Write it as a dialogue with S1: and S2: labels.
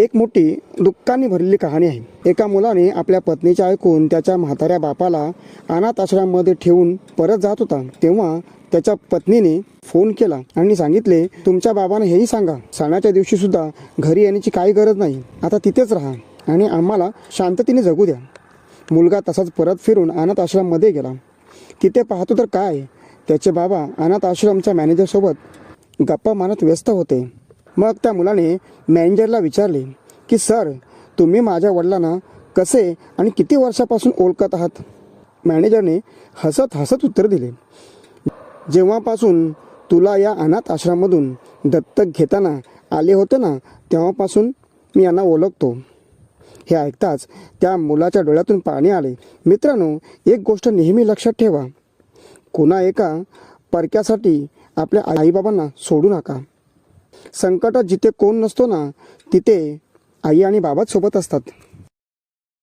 S1: एक मोठी दुःखाने भरलेली कहाणी आहे. एका मुलाने आपल्या पत्नीच्या ऐकून त्याच्या म्हाताऱ्या बापाला अनाथ आश्रमामध्ये ठेवून परत जात होता. तेव्हा त्याच्या पत्नीने फोन केला आणि सांगितले तुमच्या बाबाने हेही सांगा. सणाच्या दिवशी सुद्धा घरी येण्याची काही गरज नाही. आता तिथेच राहा आणि आम्हाला शांततेने जगू द्या. मुलगा तसाच परत फिरून अनाथ आश्रममध्ये गेला. तिथे पाहतो तर काय त्याचे बाबा अनाथ आश्रमच्या मॅनेजरसोबत गप्पा मारत व्यस्त होते. मग त्या मुलाने मॅनेजरला विचारले की सर तुम्ही माझ्या वडिलांना कसे आणि किती वर्षापासून ओळखत आहात? मॅनेजरने हसत हसत उत्तर दिले जेव्हापासून तुला या अनाथ आश्रमामधून दत्तक घेताना आले होते ना तेव्हापासून मी यांना ओळखतो. हे ऐकताच त्या मुलाच्या डोळ्यातून पाणी आले. मित्रांनो एक गोष्ट नेहमी लक्षात ठेवा. कुणा एका परक्यासाठी आपल्या आईबाबांना सोडू नका. संकटात जिथे कोण नसतो ना तिथे आई आणि बाबाच सोबत असतात.